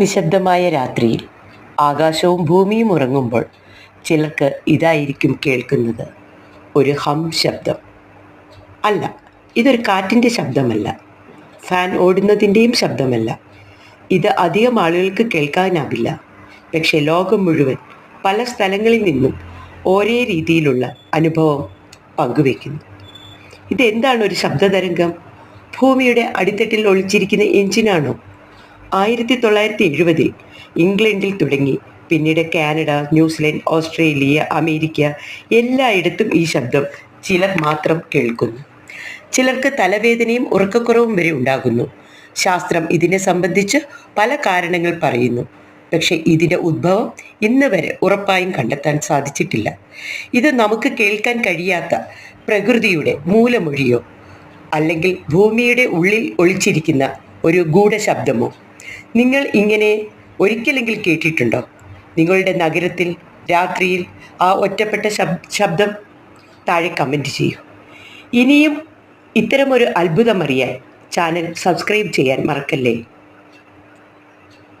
നിശബ്ദമായ രാത്രിയിൽ ആകാശവും ഭൂമിയും ഉറങ്ങുമ്പോൾ ചിലർക്ക് ഇതായിരിക്കും കേൾക്കുന്നത്. ഒരു ഹം ശബ്ദം. അല്ല ഇതൊരു കാറ്റിന്റെ ശബ്ദമല്ല. ഫാൻ ഓടുന്നതിന്റെയും ശബ്ദമല്ല. ഇത് അധികം ആളുകൾക്ക് കേൾക്കാനാവില്ല. പക്ഷേ ലോകം മുഴുവൻ പല സ്ഥലങ്ങളിൽ നിന്നും ഒരേ രീതിയിലുള്ള അനുഭവം പങ്കുവെക്കുന്നു ഇതെന്താണ് ഒരു ശബ്ദതരംഗം? ഭൂമിയുടെ അടിത്തട്ടിൽ ഒളിച്ചിരിക്കുന്ന എഞ്ചിനാണോ ആയിരത്തി തൊള്ളായിരത്തി എഴുപതിൽ ഇംഗ്ലണ്ടിൽ തുടങ്ങി. പിന്നീട് കാനഡ ന്യൂസിലൻഡ് ഓസ്ട്രേലിയ അമേരിക്ക എല്ലായിടത്തും ഈ ശബ്ദം ചിലർ മാത്രം കേൾക്കുന്നു. ചിലർക്ക് തലവേദനയും ഉറക്കക്കുറവും വരെ ഉണ്ടാകുന്നു. ശാസ്ത്രം ഇതിനെ സംബന്ധിച്ച് പല കാരണങ്ങൾ പറയുന്നു. പക്ഷെ ഇതിന്റെ ഉദ്ഭവം ഇന്ന് വരെ ഉറപ്പായും കണ്ടെത്താൻ സാധിച്ചിട്ടില്ല. ഇത് നമുക്ക് കേൾക്കാൻ കഴിയാത്ത പ്രകൃതിയുടെ മൂലമൊഴിയോ അല്ലെങ്കിൽ ഭൂമിയുടെ ഉള്ളിൽ ഒളിച്ചിരിക്കുന്ന ഒരു ഗൂഢശബ്ദമോ? നിങ്ങൾ ഇങ്ങനെ ഒരിക്കലെങ്കിൽ കേട്ടിട്ടുണ്ടോ? നിങ്ങളുടെ നഗരത്തിൽ രാത്രിയിൽ ആ ഒറ്റപ്പെട്ട ശബ് ശബ്ദം താഴെ കമന്റ് ചെയ്യൂ. ഇനിയും ഇത്തരമൊരു അത്ഭുതം അറിയാൻ ചാനൽ സബ്സ്ക്രൈബ് ചെയ്യാൻ മറക്കല്ലേ?